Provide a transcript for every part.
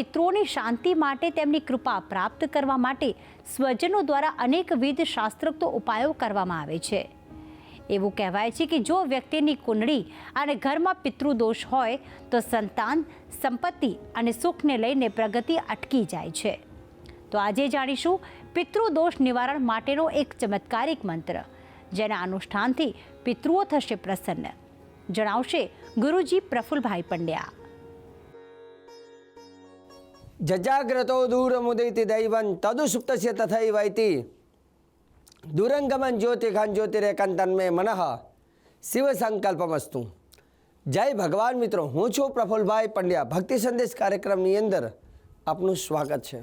પિતૃઓની શાંતિ માટે તેમની કૃપા પ્રાપ્ત કરવા માટે સ્વજનો દ્વારા અનેકવિધ શાસ્ત્રોક્ત ઉપાયો કરવામાં આવે છે. એવું કહેવાય છે કે જો વ્યક્તિની કુંડળી અને ઘરમાં પિતૃદોષ હોય, તો સંતાન, સંપત્તિ અને સુખને લઈને પ્રગતિ અટકી જાય છે. તો આજે જાણીશું, પિતૃદોષ નિવારણ માટેનો એક ચમત્કારિક મંત્ર, જેના અનુષ્ઠાનથી પિતૃઓ થશે પ્રસન્ન. જણાવશે ગુરુજી પ્રફુલભાઈ પંડ્યા. જજાગ્રતો દૂરમુદૈતિ દૈવન તદુ સુપ્તસ્ય તથૈવૈતિ દુરંગમન જ્યોતિખાન જ્યોતિરેકાંતન્મે મનઃ શિવ સંકલ્પમસ્તુ જય ભગવાન મિત્રો હું છું પ્રફુલભાઈ પંડ્યા ભક્તિ સંદેશ કાર્યક્રમની અંદર આપનું સ્વાગત છે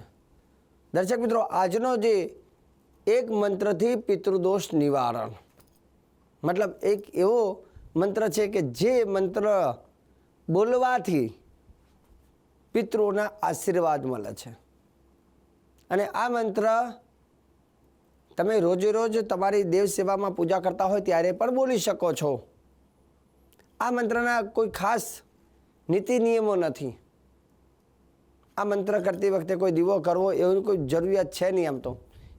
દર્શક મિત્રો આજનો જે એક મંત્રથી પિતૃદોષ નિવારણ મતલબ એક એવો મંત્ર છે કે જે મંત્ર બોલવાથી પિતૃઓના આશીર્વાદ મળે છે. અને આ મંત્ર તમે રોજે રોજ તમારી દેવ સેવામાં પૂજા કરતા હોય ત્યારે પણ બોલી શકો છો. આ મંત્રના કોઈ ખાસ નીતિ નિયમો નથી. આ મંત્ર કરતી વખતે કોઈ દીવો કરવો એવી કોઈ જરૂરિયાત છે નહીં આમ તો.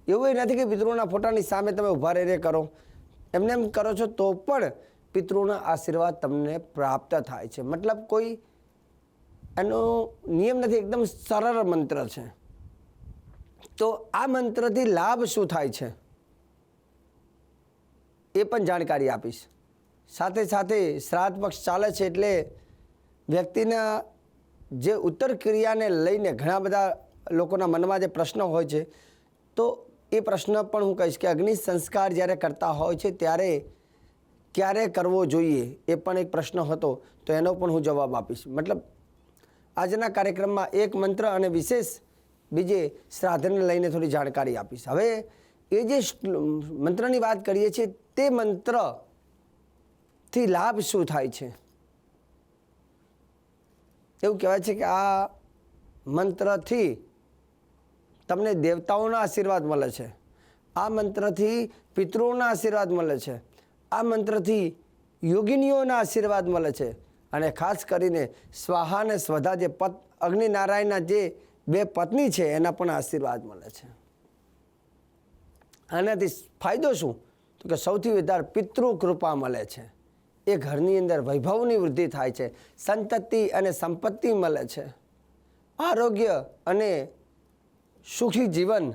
એવું નથી કે પિતૃઓના ફોટાની સામે તમે ઊભા રહીને કરો. એમને એમ કરો છો તો પણ પિતૃના આશીર્વાદ તમને પ્રાપ્ત થાય છે. મતલબ કોઈ એનો નિયમ નથી, એકદમ સરળ મંત્ર છે. તો આ મંત્રથી લાભ શું થાય છે? એ પણ જાણકારી આપીશ. સાથે સાથે શ્રાદ્ધ પક્ષ ચાલે છે એટલે વ્યક્તિના જે ઉત્તર ક્રિયાને લઈને ઘણા બધા લોકોના મનમાં જે પ્રશ્નો હોય છે, તો એ પ્રશ્ન પણ હું કહીશ કે અગ્નિ સંસ્કાર જ્યારે કરતા હોય છે ત્યારે ક્યારે કરવો જોઈએ એ પણ એક પ્રશ્ન હતો, તો એનો પણ હું જવાબ આપીશ. મતલબ આજના કાર્યક્રમમાં એક મંત્ર અને વિશેષ બીજે શ્રાદ્ધને લઈને થોડી જાણકારી આપીશ. હવે એ જે મંત્રની વાત કરીએ છીએ, તે મંત્રથી લાભ શું થાય છે? એવું કહેવાય છે કે આ મંત્રથી તમને દેવતાઓના આશીર્વાદ મળે છે. આ મંત્રથી પિતૃઓના આશીર્વાદ મળે છે. આ મંત્રથી યોગિનીઓના આશીર્વાદ મળે છે. અને ખાસ કરીને સ્વાહા અને સ્વધા જે પત, અગ્નિનારાયણના જે બે પત્ની છે, એના પણ આશીર્વાદ મળે છે. આનાથી ફાયદો શું? તો કે સૌથી વધારે પિતૃ કૃપા મળે છે. એ ઘરની અંદર વૈભવની વૃદ્ધિ થાય છે, સંતતિ અને સંપત્તિ મળે છે. આરોગ્ય અને સુખી જીવન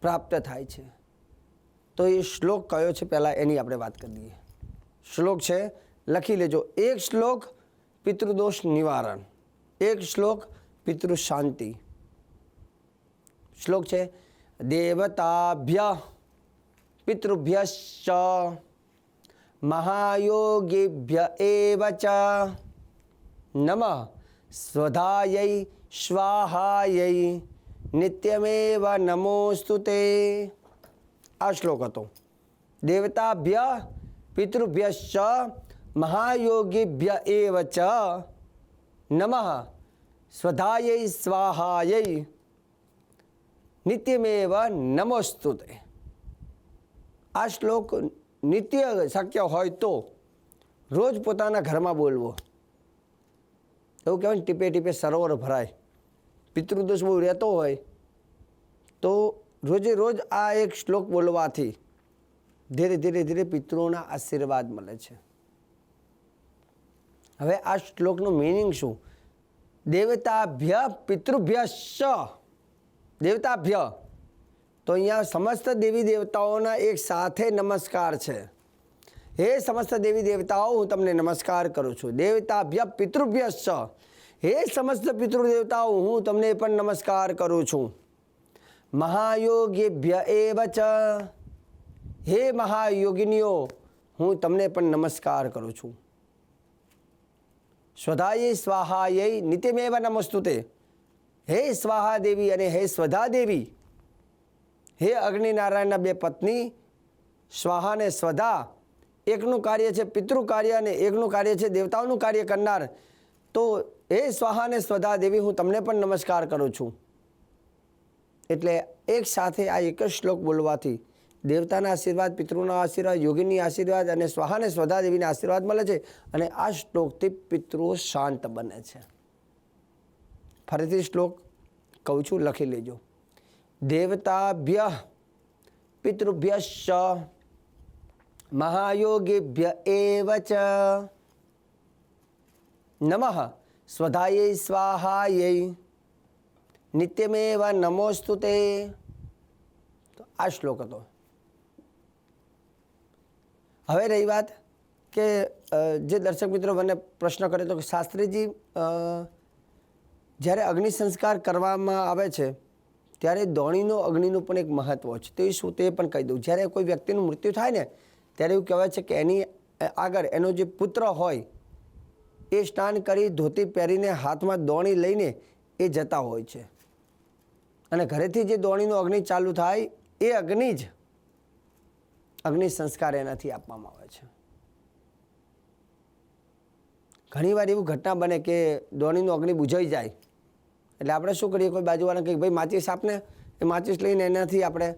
પ્રાપ્ત થાય છે. તો એ શ્લોક કયો છે? પહેલાં એની આપણે વાત કરી દઈએ. શ્લોક છે લખી લેજો એક શ્લોક પિતૃદોષ નિવારણ એક શ્લોક પિતૃ શાંતિ શ્લોક છે દેવતાભ્ય પિતૃભ્યશ્ચ મહાયોગીભ્ય એવ ચ નમઃ સ્વધાયૈ સ્વાહાયૈ નિત્યમેવ નમોસ્તુ તે આ શ્લોક હતો દેવતાભ્ય પિતૃભ્યશ્ચ મહાયોગીભ્ય એવ ચ નમઃ સ્વધાય સ્વાહાય નિત્યમેવ નમોસ્તુ આ શ્લોક નિત્ય શક્ય હોય તો રોજ પોતાના ઘરમાં બોલવો એવું કહેવાય ટીપે ટીપે સરોવર ભરાય પિતૃદોષ બહુ રહેતો હોય તો રોજે રોજ આ એક શ્લોક બોલવાથી ધીરે ધીરે ધીરે પિતૃઓના આશીર્વાદ મળે છે હવે આ શ્લોકનું મિનિંગ શું? દેવતાભ્ય પિતૃભ્ય દેવતાભ્ય. તો અહીંયા સમસ્ત દેવી દેવતાઓના એક સાથે નમસ્કાર છે. હે સમસ્ત દેવી દેવતાઓ, હું તમને નમસ્કાર કરું છું. દેવતાભ્ય પિતૃભ્ય હે સમસ્ત પિતૃ દેવતાઓ હું તમને પણ નમસ્કાર કરું છું. મહાયોગીભ્ય એવ ચ હે મહાયોગિનીઓ, હું તમને પણ નમસ્કાર કરું છું. સ્વધાયે સ્વાહાયે નિત્યમેવ નમસ્તુતે. હે સ્વાહા દેવી અને હે સ્વધા દેવી હે અગ્નિનારાયણના બે પત્ની, સ્વાહા અને સ્વધા, એકનું કાર્ય છે પિતૃ કાર્ય અને એકનું કાર્ય છે દેવતાઓનું કાર્ય કરનાર. તો હે સ્વાહા અને સ્વધા દેવી હું તમને પણ નમસ્કાર કરું છું. એટલે એક સાથે આ એક જ શ્લોક બોલવાથી દેવતાના આશીર્વાદ, પિતૃના આશીર્વાદ, યોગીની આશીર્વાદ અને સ્વાહાને સ્વધા દેવીના આશીર્વાદ મળે છે અને આ શ્લોકથી પિતૃઓ શાંત બને છે. ફરીથી શ્લોક કહું છું, લખી લેજો. દેવતાભ્ય પિતૃભ્ય મહાયોગીભ્ય એવ ચ નમઃ સ્વધાય સ્વાહાય નિત્યમેવ નમોસ્તુ તે આ શ્લોક હતો. હવે રહી વાત કે જે દર્શક મિત્રો મને પ્રશ્ન કરે તો શાસ્ત્રીજી જ્યારે અગ્નિ સંસ્કાર કરવામાં આવે છે, ત્યારે દોણીનો અગ્નિનું પણ એક મહત્વ છે. તો એ શું તે પણ કહી દઉં. જ્યારે કોઈ વ્યક્તિનું મૃત્યુ થાય ને, ત્યારે એવું કહેવાય છે કે એની આગળ એનો જે પુત્ર હોય, એ સ્નાન કરી ધોતી પહેરીને હાથમાં દોણી લઈને એ જતા હોય છે. અને ઘરેથી જે દોણીનો અગ્નિ ચાલુ થાય, એ અગ્નિ જ અગ્નિ સંસ્કાર એનાથી આપવામાં આવે છે. ઘણીવાર એવું ઘટના બને કે દોણીનું અગ્નિ બુઝાઈ જાય. એટલે આપણે શું કરીએ? કોઈ બાજુવાળા કંઈક ભાઈ, માચીસ આપને. એ માચીસ લઈને એનાથી આપણે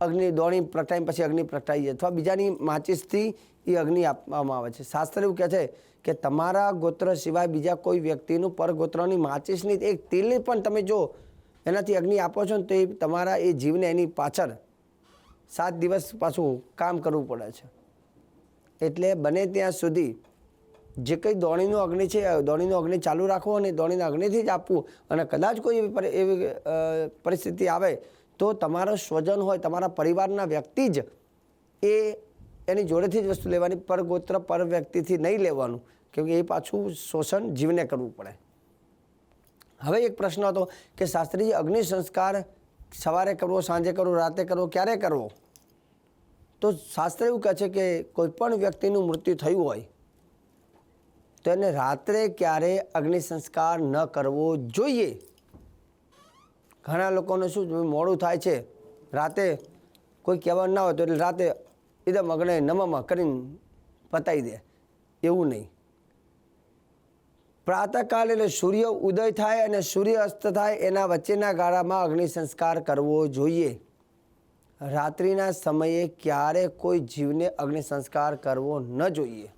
અગ્નિ દોણી પ્રગટાઈ પછી અગ્નિ પ્રગટાઈ જાય અથવા બીજાની માચીસથી એ અગ્નિ આપવામાં આવે છે. શાસ્ત્ર એવું કહે છે કે તમારા ગોત્ર સિવાય બીજા કોઈ વ્યક્તિનું પરગોત્રની માચીસની એક તિલની પણ તમે જો એનાથી અગ્નિ આપો છો ને તો એ તમારા એ જીવને એની પાછળ સાત દિવસ પાછું કામ કરવું પડે છે. એટલે બને ત્યાં સુધી જે કંઈ દોણીનો અગ્નિ છે, દોણીનું અગ્નિ ચાલુ રાખવો અને દોણીના અગ્નિથી જ આપવું. અને કદાચ કોઈ એવી એવી પરિસ્થિતિ આવે તો તમારો સ્વજન હોય, તમારા પરિવારના વ્યક્તિ જ એ એની જોડેથી જ વસ્તુ લેવાની પર ગોત્ર પર વ્યક્તિથી નહીં લેવાનું. કેમકે એ પાછું શોષણ જીવને કરવું પડે. હવે એક પ્રશ્ન હતો કે શાસ્ત્રીજી અગ્નિ સંસ્કાર સવારે કરવો સાંજે કરવો રાતે કરવો ક્યારે કરવો તો શાસ્ત્ર એવું કહે છે કે કોઈ પણ વ્યક્તિનું મૃત્યુ થયું હોય, તો એને રાત્રે ક્યારે અગ્નિ સંસ્કાર ન કરવો જોઈએ. ઘણા લોકોને શું મોડું થાય છે, રાતે કોઈ કહેવાનું ના હોય તો એટલે રાતે એકદમ અગ્નિ નમમાં કરીને પતાવી દે. એવું નહીં. પ્રાતઃકાલ એટલે સૂર્ય ઉદય થાય અને સૂર્ય અસ્ત થાય એના વચ્ચેના ગાળામાં અગ્નિ સંસ્કાર કરવો જોઈએ. રાત્રિના સમયે ક્યારે કોઈ જીવને અગ્નિ સંસ્કાર કરવો ન જોઈએ.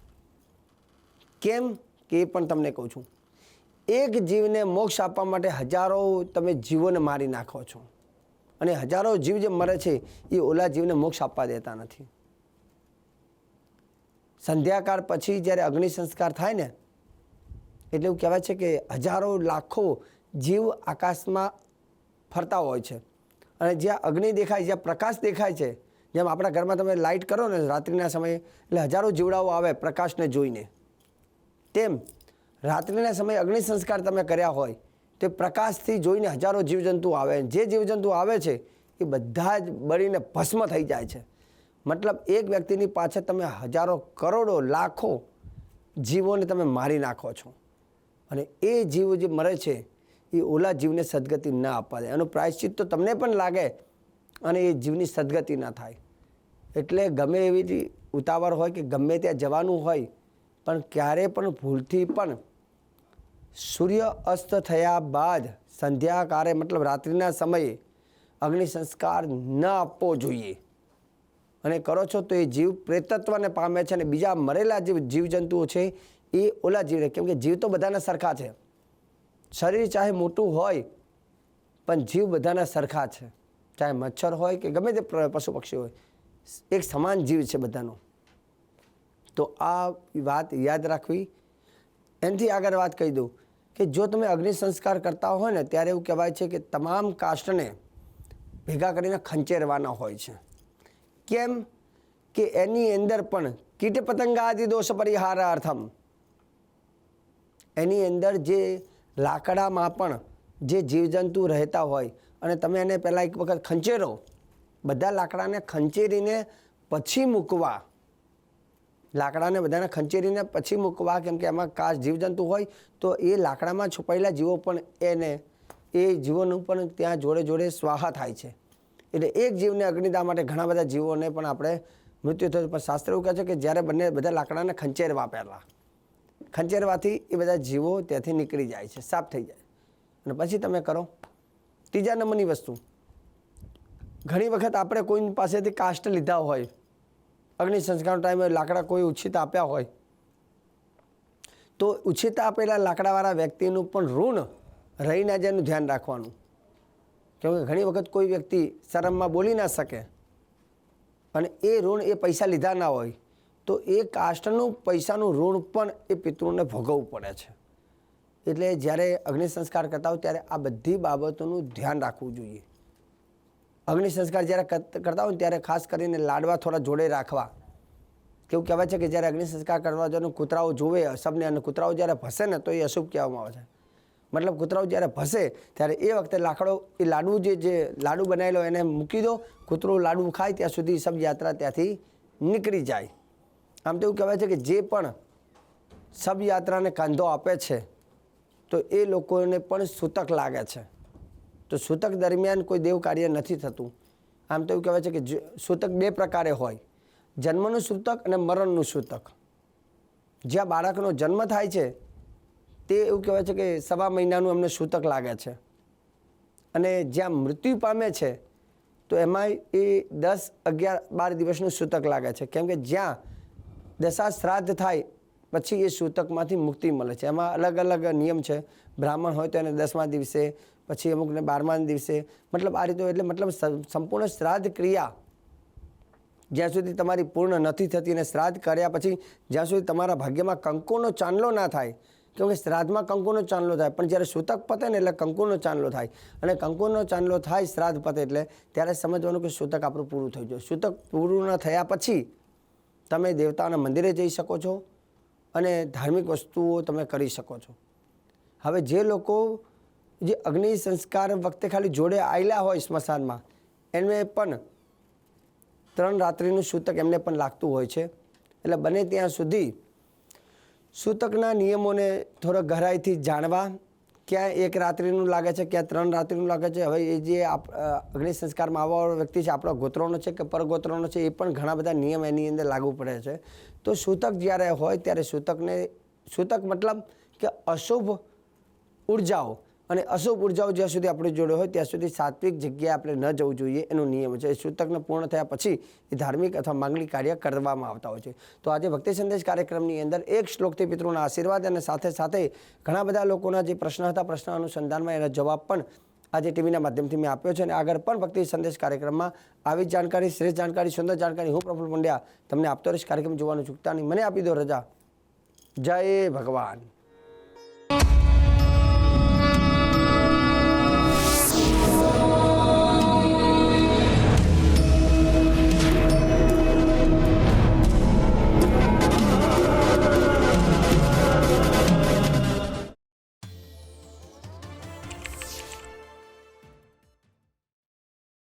કેમ? કે એ પણ તમને કહું છું. એક જીવને મોક્ષ આપવા માટે હજારો તમે જીવોને મારી નાખો છો. અને હજારો જીવ જે મરે છે, એ ઓલા જીવને મોક્ષ આપવા દેતા નથી. સંધ્યાકાળ પછી જ્યારે અગ્નિ સંસ્કાર થાય ને એટલે એવું કહેવાય છે કે હજારો લાખો જીવ આકાશમાં ફરતા હોય છે. અને જ્યાં અગ્નિ દેખાય, જ્યાં પ્રકાશ દેખાય છે, જેમ આપણા ઘરમાં તમે લાઇટ કરો ને રાત્રિના સમયે, એટલે હજારો જીવડાઓ આવે પ્રકાશને જોઈને. તેમ રાત્રિના સમયે અગ્નિ સંસ્કાર તમે કર્યા હોય, તે પ્રકાશથી જોઈને હજારો જીવજંતુ આવે. જે જીવજંતુ આવે છે, એ બધા જ બળીને ભસ્મ થઈ જાય છે. મતલબ એક વ્યક્તિની પાછળ તમે હજારો કરોડો લાખો જીવોને તમે મારી નાખો છો. અને એ જીવ જે મરે છે, એ ઓલા જીવને સદગતિ ના આપવા દે. એનું પ્રાયશ્ચિત તો તમને પણ લાગે અને એ જીવની સદગતિ ના થાય. એટલે ગમે એવી ઉતાવળ હોય કે ગમે ત્યાં જવાનું હોય, પણ ક્યારે પણ ભૂલથી પણ સૂર્ય અસ્ત થયા બાદ સંધ્યાકારે મતલબ રાત્રિના સમયે અગ્નિ સંસ્કાર ન આપવો જોઈએ. અને કરો છો તો એ જીવ પ્રેતત્વને પામે છે અને બીજા મરેલા જે જીવજંતુઓ છે એ ઓલા જીવને કેમ કે જીવ તો બધાના સરખા છે. શરીર ચાહે મોટું હોય, પણ જીવ બધાના સરખા છે. ચાહે મચ્છર હોય કે ગમે તે પશુ પક્ષી હોય, એક સમાન જીવ છે બધાનો. તો આ વાત યાદ રાખવી. એનાથી આગળ વાત કહી દઉં કે જો તમે અગ્નિ સંસ્કાર કરતા હોય ને, ત્યારે એવું કહેવાય છે કે તમામ કાષ્ટને ભેગા કરીને ખંચેરવાના હોય છે. કેમ? કે એની અંદર પણ કીટ પતંગાદિ દોષ પરિહારાર્થમ. એની અંદર જે લાકડામાં પણ જે જીવજંતુ રહેતા હોય અને તમે એને પહેલાં એક વખત ખંચેરો, બધા લાકડાને ખંચેરીને પછી મૂકવા. લાકડાને બધાને ખંચેરીને પછી મૂકવા, કેમ કે એમાં કાચ જીવજંતુ હોય તો એ લાકડામાં છુપાયેલા જીવો પણ એને, એ જીવોનું પણ ત્યાં જોડે જોડે સ્વાહા થાય છે. એટલે એક જીવને અગ્નિદા માટે ઘણા બધા જીવોને પણ આપણે મૃત્યુ થયું પણ શાસ્ત્ર એવું કહે છે કે જ્યારે બંને બધા લાકડાને ખંચેરવા પહેલાં. ખંચેરવાથી એ બધા જીવો ત્યાંથી નીકળી જાય છે, સાફ થઈ જાય. અને પછી તમે કરો, ત્રીજા નંબરની વસ્તુ. ઘણી વખત આપણે કોઈ પાસેથી કાસ્ટ લીધા હોય, અગ્નિ સંસ્કારનો ટાઈમે લાકડા કોઈ ઉછીત આપ્યા હોય, તો ઉછીત આપેલા લાકડાવાળા વ્યક્તિનું પણ ઋણ રહી ના જાય એનું ધ્યાન રાખવાનું. કેમકે ઘણી વખત કોઈ વ્યક્તિ શરમમાં બોલી ના શકે અને એ ઋણ એ પૈસા લીધા ના હોય તો એ કાસ્ટનું પૈસાનું ઋણ પણ એ પિતૃને ભોગવવું પડે છે. એટલે જ્યારે અગ્નિ સંસ્કાર કરતા હોય ત્યારે આ બધી બાબતોનું ધ્યાન રાખવું જોઈએ. અગ્નિ સંસ્કાર જ્યારે કરતા હોય ત્યારે ખાસ કરીને લાડવા થોડા જોડે રાખવા. કેવું કહેવાય છે કે જ્યારે અગ્નિ સંસ્કાર કરવા જવાનું કૂતરાઓ જોવે અસભને અને કૂતરાઓ જ્યારે ભસે ને તો એ અશુભ કહેવામાં આવે છે. મતલબ કૂતરાઓ જ્યારે ભસે ત્યારે એ વખતે લાકડો, એ લાડુ જે જે લાડુ બનાવેલો એને મૂકી દો, કૂતરું લાડુ ખાય ત્યાં સુધી સબ યાત્રા ત્યાંથી નીકળી જાય. આમ તો એવું કહેવાય છે કે જે પણ સબ યાત્રાને કાંધો આપે છે, તો એ લોકોને પણ સૂતક લાગે છે. તો સૂતક દરમિયાન કોઈ દેવ કાર્ય નથી થતું. આમ તો એવું કહેવાય છે કે સૂતક બે પ્રકારે હોય. જન્મનું સૂતક અને મરણનું સૂતક. જ્યાં બાળકનો જન્મ થાય છે, તે એવું કહેવાય છે કે સવા મહિનાનું એમને સૂતક લાગે છે. અને જ્યાં મૃત્યુ પામે છે, તો એમાં એ દસ અગિયાર બાર દિવસનું સૂતક લાગે છે. કેમ કે જ્યાં દશા શ્રાદ્ધ થાય, પછી એ સૂતકમાંથી મુક્તિ મળે છે. એમાં અલગ અલગ નિયમ છે. બ્રાહ્મણ હોય તો એને દસમા દિવસે, પછી અમુકને બારમા દિવસે. મતલબ આ રીતે એટલે મતલબ સંપૂર્ણ શ્રાદ્ધ ક્રિયા. જ્યાં સુધી તમારી પૂર્ણ નથી થતી અને શ્રાદ્ધ કર્યા પછી જ્યાં સુધી તમારા ભાગ્યમાં કંકુનો ચાંદલો ના થાય કેમ કે શ્રાદ્ધમાં કંકુનો ચાંદલો થાય, પણ જ્યારે સૂતક પતે ને એટલે કંકુનો ચાંદલો થાય. અને કંકુનો ચાંદલો થાય શ્રાદ્ધ પતે એટલે ત્યારે સમજવાનું કે સૂતક આપણું પૂરું થઈ જાય સૂતક પૂરું ન થયા પછી તમે દેવતાના મંદિરે જઈ શકો છો અને ધાર્મિક વસ્તુઓ તમે કરી શકો છો. હવે જે લોકો જે અગ્નિ સંસ્કાર વખતે ખાલી જોડે આવેલા હોય સ્મશાનમાં, એમને પણ ત્રણ રાત્રિનું સૂતક એમને પણ લાગતું હોય છે. એટલે બને ત્યાં સુધી સૂતકના નિયમોને થોડો ગહરાઈથી જાણવા ક્યાં એક રાત્રિનું લાગે છે, ક્યાં ત્રણ રાત્રિનું લાગે છે? હવે એ જે અગ્નિ સંસ્કારમાં આવવાવાળો વ્યક્તિ છે, આપણો ગોત્રોનો છે કે પરગોત્રોનો છે, એ પણ ઘણા બધા નિયમ એની અંદર લાગુ પડે છે. તો સૂતક જ્યારે હોય ત્યારે સૂતકને, સૂતક મતલબ કે અશુભ ઉર્જાઓ અને અશુભ ઉર્જાઓ જ્યાં સુધી આપણી જોડે હોય, ત્યાં સુધી સાત્વિક જગ્યાએ આપણે ન જવું જોઈએ, એનો નિયમ છે. સૂતકને પૂર્ણ થયા પછી એ ધાર્મિક અથવા માંગલિક કાર્ય કરવામાં આવતા હોય છે. તો આજે ભક્તિ સંદેશ કાર્યક્રમની અંદર એક શ્લોકથી પિતૃના આશીર્વાદ અને સાથે સાથે ઘણા બધા લોકોના જે પ્રશ્ન હતા, પ્રશ્ન અનુસંધાનમાં એનો જવાબ પણ આજે ટીવીના માધ્યમથી મેં આપ્યો છે. અને આગળ પણ ભક્તિ સંદેશ કાર્યક્રમમાં આવી જાણકારી, શ્રેષ્ઠ જાણકારી, સુંદર જાણકારી હું પ્રફુલ પંડ્યા તમને આપતો રહીશ. કાર્યક્રમ જોવાનું ચૂકતા નહીં. મને આપી દો રજા. જય ભગવાન.